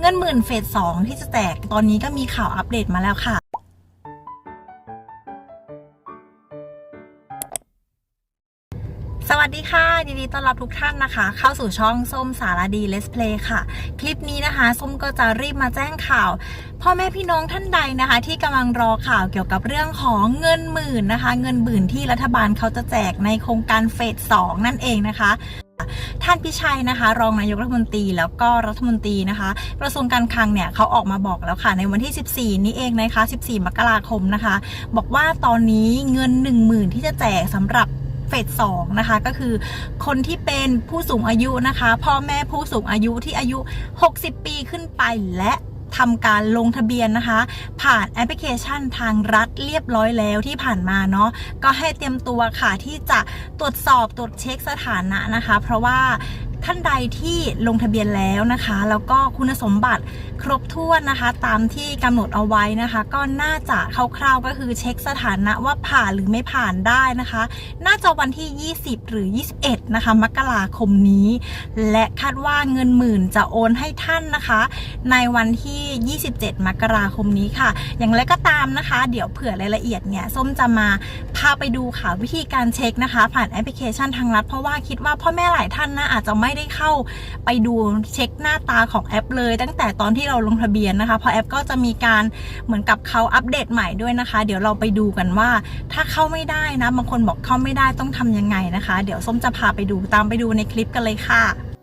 เงินหมื่นเฟสสองที่จะแตกตอนนี้ก็มีข่าวอัปเดตมาแล้วค่ะสวัสดีค่ะยินดีต้อนรับทุกท่านนะคะ เข้าสู่ช่องส้มสารดีเลสเพลย์ค่ะ คลิปนี้นะคะ ส้มก็จะรีบมาแจ้งข่าว พ่อแม่พี่น้องท่านใดนะคะ ที่กำลังรอข่าวเกี่ยวกับเรื่องของเงินหมื่นนะคะ เงินหมื่นที่รัฐบาลเขาจะแจกในโครงการเฟสสองนั่นเองนะคะ ท่านพิชัยนะคะ รองนายกรัฐมนตรีแล้วก็รัฐมนตรีนะคะ กระทรวงการคลังเนี่ยเขาออกมาบอกแล้วค่ะ ในวันที่ 14 นี้เองนะคะ 14 มกราคมนะคะ บอกว่าตอนนี้เงิน 1 0,000 ที่จะแจกสำหรับเฟสสองนะคะก็คือคนที่เป็นผู้สูงอายุนะคะ พ่อแม่ผู้สูงอายุที่อายุ 60 ปีขึ้นไปและ ทำการลงทะเบียนนะคะ ผ่านแอปพลิเคชันทางรัฐเรียบร้อยแล้วที่ผ่านมาเนาะก็ให้เตรียมตัวค่ะที่จะตรวจสอบตรวจเช็คสถานะนะคะ เพราะว่า ท่านใดที่ลงทะเบียนแล้วนะคะ แล้วก็คุณสมบัติครบถ้วนนะคะ ตามที่กำหนดเอาไว้นะคะ ก็น่าจะคร่าวๆก็คือเช็คสถานะว่าผ่านหรือไม่ผ่านได้นะคะ น่าจะวันที่ 20 หรือ 21 นะคะ มกราคมนี้ และคาดว่าเงินหมื่นจะโอนให้ท่านนะคะ ในวันที่ 27 มกราคมนี้ค่ะ อย่างไรก็ตามนะคะ เดี๋ยวเผื่อรายละเอียดเนี่ยส้มจะมาพาไปดูค่ะวิธีการเช็คนะคะ ผ่านแอปพลิเคชันทางรัฐเพราะว่าคิดว่าพ่อแม่หลายท่านนะอาจจะไม่ได้เข้าไปดูเช็คหน้าตาของแอป เลย ตั้งแต่ตอนที่เราลงทะเบียนนะคะ เพราะแอปก็จะมีการเหมือนกับเขาอัปเดตใหม่ด้วยนะคะ เดี๋ยวเราไปดูกันว่า ถ้าเข้าไม่ได้นะบางคนบอกเข้าไม่ได้ต้องทำยังไงนะคะ เดี๋ยวส้มจะพาไปดูตามไปดูในคลิปกันเลยค่ะ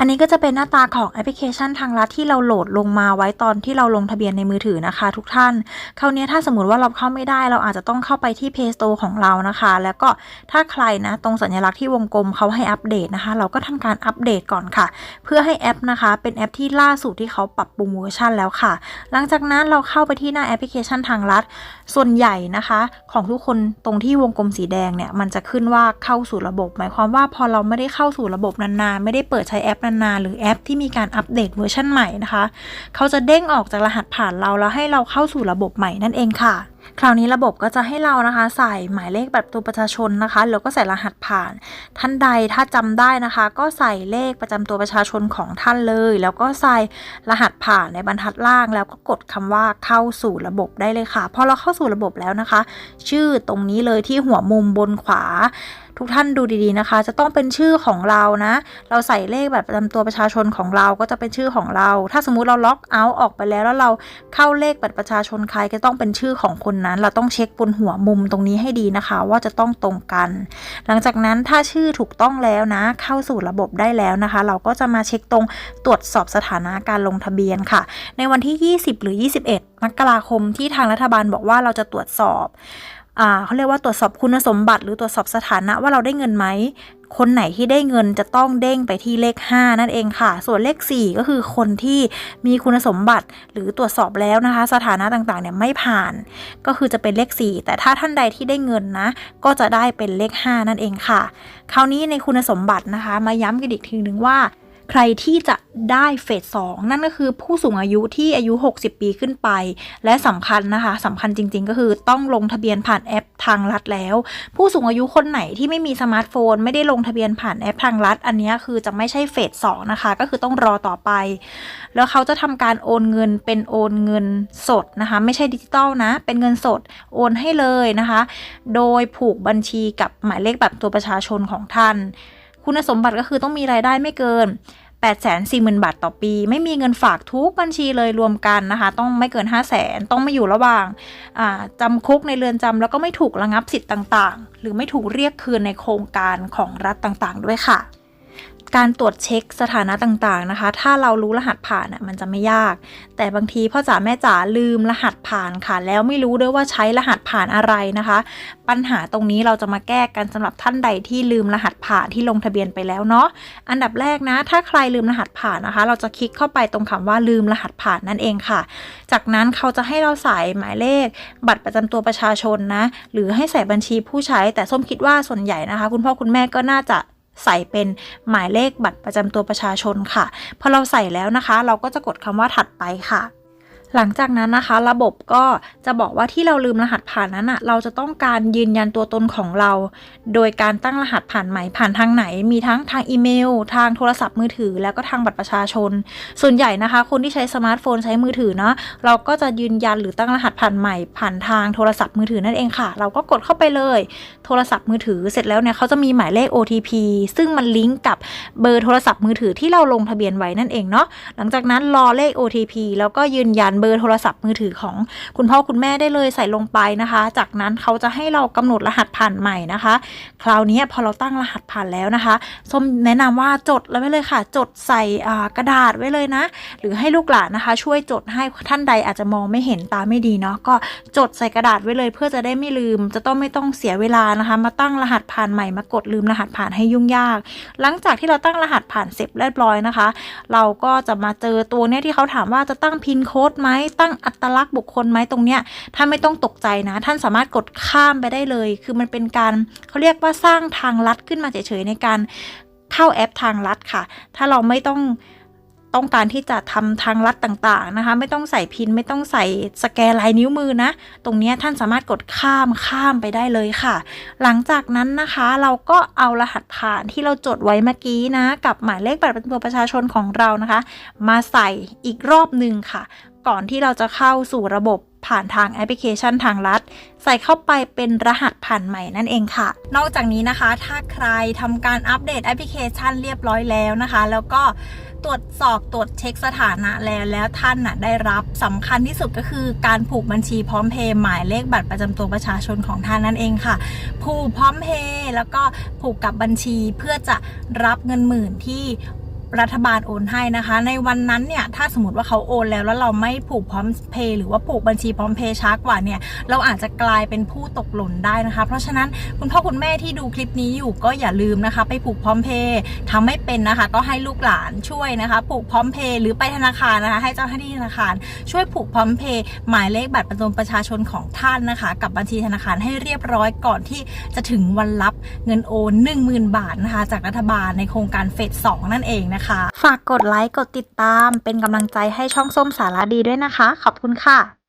อันนี้ก็จะเป็นหน้าตาของแอปพลิเคชันทางรัฐที่เราโหลดลงมาไว้ตอนที่เราลงทะเบียนในมือถือนะคะ ทุกท่าน คราวนี้ถ้าสมมติว่าเราเข้าไม่ได้ เราอาจจะต้องเข้าไปที่ Play Store ของเรานะคะ แล้วก็ถ้าใครนะตรงสัญลักษณ์ที่วงกลมเขาให้อัปเดตนะคะ เราก็ทำการอัปเดตก่อนค่ะ เพื่อให้แอปนะคะ เป็นแอปที่ล่าสุดที่เขาปรับปรุงเวอร์ชันแล้วค่ะ หลังจากนั้นเราเข้าไปที่หน้าแอปพลิเคชันทางรัฐส่วนใหญ่นะคะ ของทุกคนตรงที่วงกลมสีแดงเนี่ยมันจะขึ้นว่าเข้าสู่ระบบ หมายความว่าพอเราไม่ได้เข้าสู่ระบบนานๆไม่ได้เปิดใช้แอปนานๆ หรือแอปที่มีการอัปเดตเวอร์ชันใหม่นะคะ เขาจะเด้งออกจากรหัสผ่านเราแล้วให้เราเข้าสู่ระบบใหม่นั่นเองค่ะ คราวนี้ระบบก็จะให้เรานะคะ ใส่หมายเลขบบตัวประชาชนนะคะแล้วก็ใส่รหัสผ่าน ท่านใดถ้าจำได้นะคะ ก็ใส่เลขประจำตัวประชาชนของท่านเลย แล้วก็ใส่รหัสผ่านในบรรทัดล่าง แล้วก็กดคำว่าเข้าสู่ระบบได้เลยค่ะพอเราเข้าสู่ระบบแล้วนะคะ ชื่อตรงนี้เลยที่หัวมุมบนขวาทุกท่านดูดีๆนะคะ จะต้องเป็นชื่อของเรานะ เราใส่เลขแบบประจำตัวประชาชนของเราก็จะเป็นชื่อของเรา ถ้าสมมุติเราล็อกเอาท์ออกไปแล้วแล้วเราเข้าเลขบัตรประชาชนใครก็ต้องเป็นชื่อของคนนั้น เราต้องเช็คบนหัวมุมตรงนี้ให้ดีนะคะ ว่าจะต้องตรงกัน หลังจากนั้นถ้าชื่อถูกต้องแล้วนะ เข้าสู่ระบบได้แล้วนะคะ เราก็จะมาเช็คตรงตรวจสอบสถานะการลงทะเบียนค่ะ ในวันที่ 20 หรือ 21 มกราคมที่ทางรัฐบาลบอกว่าเราจะตรวจสอบอเขาเรียกว่าตรวจสอบคุณสมบัติ หรือตรวจสอบสถานะว่าเราได้เงินไหม คนไหนที่ได้เงินจะต้องเด้งไปที่เลข 5 นั่นเองค่ะ ส่วนเลข 4 ก็คือคนที่มีคุณสมบัติหรือตรวจสอบแล้วนะคะ สถานะต่างๆเนี่ยไม่ผ่าน ก็คือจะเป็นเลข 4 แต่ถ้าท่านใดที่ได้เงินนะ ก็จะได้เป็นเลข 5 นั่นเองค่ะ คราวนี้ในคุณสมบัตินะคะ มาย้ำกันอีกทีนึงว่า ใครที่จะได้เฟสสองนั่นก็คือผู้สูงอายุที่อายุ 60 ปีขึ้นไป และสำคัญนะคะสำคัญจริง ๆ ก็คือต้องลงทะเบียนผ่านแอปทางรัฐแล้ว ผู้สูงอายุคนไหนที่ไม่มีสมาร์ทโฟน ไม่ได้ลงทะเบียนผ่านแอปทางรัฐ อันนี้คือจะไม่ใช่เฟสสองนะคะก็คือต้องรอต่อไป แล้วเขาจะทำการโอนเงินเป็นโอนเงินสดนะคะ ไม่ใช่ดิจิตอลนะ เป็นเงินสดโอนให้เลยนะคะ โดยผูกบัญชีกับหมายเลขแบบตัวประชาชนของท่าน คุณสมบัติก็คือต้องมีรายได้ไม่เกิน 8 4 0 0 0 0 บาทต่อปี ไม่มีเงินฝากทุกบัญชีเลยรวมกันนะคะ ต้องไม่เกิน 5 0 0แสนต้องไม่อยู่ระหว่างจำคุกในเรือนจำแล้วก็ไม่ถูกระงับสิทธิ์ต่างๆ หรือไม่ถูกเรียกคืนในโครงการของรัฐต่างๆ ด้วยค่ะ การตรวจเช็คสถานะต่างๆนะคะ ถ้าเรารู้รหัสผ่านอะมันจะไม่ยาก แต่บางทีพ่อจ๋าแม่จ๋าลืมรหัสผ่านค่ะ แล้วไม่รู้ด้วยว่าใช้รหัสผ่านอะไรนะคะ ปัญหาตรงนี้เราจะมาแก้กันสำหรับท่านใดที่ลืมรหัสผ่านที่ลงทะเบียนไปแล้วเนาะ อันดับแรกนะ ถ้าใครลืมรหัสผ่านนะคะ เราจะคลิกเข้าไปตรงคำว่าลืมรหัสผ่านนั่นเองค่ะ จากนั้นเขาจะให้เราใส่หมายเลข บัตรประจำตัวประชาชนนะ หรือให้ใส่บัญชีผู้ใช้ แต่ส้มคิดว่าส่วนใหญ่นะคะ คุณพ่อคุณแม่ก็น่าจะ ใส่เป็นหมายเลขบัตรประจำตัวประชาชนค่ะ พอเราใส่แล้วนะคะ เราก็จะกดคำว่าถัดไปค่ะ หลังจากนั้นนะคะ ระบบก็จะบอกว่าที่เราลืมรหัสผ่านนั้นอะเราจะต้องการยืนยันตัวตนของเรา โดยการตั้งรหัสผ่านใหม่ผ่านทางไหน มีทั้งทางอีเมล ทางโทรศัพท์มือถือ แล้วก็ทางบัตรประชาชน ส่วนใหญ่นะคะ คนที่ใช้สมาร์ทโฟนใช้มือถือเนาะเราก็จะยืนยันหรือตั้งรหัสผ่านใหม่ผ่านทางโทรศัพท์มือถือนั่นเองค่ะ เราก็กดเข้าไปเลย โทรศัพท์มือถือเสร็จแล้วเนี่ยเขาจะมีหมายเลข OTP ซึ่งมันลิงก์กับเบอร์โทรศัพท์มือถือที่เราลงทะเบียนไว้นั่นเองเนาะหลังจากนั้นรอเลข OTP แล้วก็ยืนยันเบอร์โทรศัพท์มือถือของคุณพ่อคุณแม่ได้เลยใส่ลงไปนะคะ จากนั้นเขาจะให้เรากำหนดรหัสผ่านใหม่นะคะ คราวนี้พอเราตั้งรหัสผ่านแล้วนะคะส้มแนะนำว่าจดแล้วไว้เลยค่ะ จดใส่กระดาษไว้เลยนะ หรือให้ลูกหลานนะคะ ช่วยจดให้ท่านใดอาจจะมองไม่เห็นตาไม่ดีเนาะก็จดใส่กระดาษไว้เลย เพื่อจะได้ไม่ลืม จะต้องไม่ต้องเสียเวลานะคะ มาตั้งรหัสผ่านใหม่มากดลืมรหัสผ่านให้ยุ่งยาก หลังจากที่เราตั้งรหัสผ่านเสร็จเรียบร้อยนะคะ เราก็จะมาเจอตัวเนี้ยที่เขาถามว่าจะตั้งพินโค้ดไหมตั้งอัตลักษณ์บุคคลไหมตรงเนี้ยท่านไม่ต้องตกใจนะ ท่านสามารถกดข้ามไปได้เลย คือมันเป็นการเขาเรียกว่าสร้างทางลัดขึ้นมาเฉยๆในการเข้าแอปทางลัดค่ะ ถ้าเราไม่ต้องต้องการที่จะทำทางลัดต่างๆนะคะ ไม่ต้องใส่พินไม่ต้องใส่สแกนลายนิ้วมือนะ ตรงนี้ท่านสามารถกดข้ามข้ามไปได้เลยค่ะ หลังจากนั้นนะคะเราก็เอารหัสผ่านที่เราจดไว้เมื่อกี้นะ กับหมายเลขบัตรประจำตัวประชาชนของเรานะคะ มาใส่อีกรอบหนึ่งค่ะ ก่อนที่เราจะเข้าสู่ระบบผ่านทางแอปพลิเคชันทางลัด ใส่เข้าไปเป็นรหัสผ่านใหม่นั่นเองค่ะ นอกจากนี้นะคะ ถ้าใครทำการอัปเดตแอปพลิเคชันเรียบร้อยแล้วนะคะ แล้วก็ตรวจสอบตรวจเช็คสถานะแล้วแล้วท่านน่ะได้รับสำคัญที่สุดก็คือการผูกบัญชีพร้อมเพย์หมายเลขบัตรประจำตัวประชาชนของท่านนั่นเองค่ะ ผูกพร้อมเพย์แล้วก็ผูกกับบัญชีเพื่อจะรับเงินหมื่นที่ รัฐบาลโอนให้นะคะ ในวันนั้นเนี่ยถ้าสมมติว่าเขาโอนแล้วแล้วเราไม่ผูกพร้อมเพย์หรือว่าผูกบัญชีพร้อมเพย์ช้ากว่าเนี่ยเราอาจจะกลายเป็นผู้ตกหล่นได้นะคะ เพราะฉะนั้นคุณพ่อคุณแม่ที่ดูคลิปนี้อยู่ก็อย่าลืมนะคะ ไปผูกพร้อมเพย์ทำไม่เป็นนะคะ ก็ให้ลูกหลานช่วยนะคะ ผูกพร้อมเพย์หรือไปธนาคารนะคะ ให้เจ้าหน้าที่ธนาคาร ช่วยผูกพร้อมเพย์หมายเลขบัตรประจำประชาชนของท่านนะคะ กับบัญชีธนาคารให้เรียบร้อยก่อนที่จะถึงวันรับเงินโอน 10,000 บาทนะคะ จากรัฐบาลในโครงการเฟส2นั่นเองนะคะฝากกดไลค์กดติดตามเป็นกำลังใจให้ช่องส้มสารดีด้วยนะคะ ขอบคุณค่ะ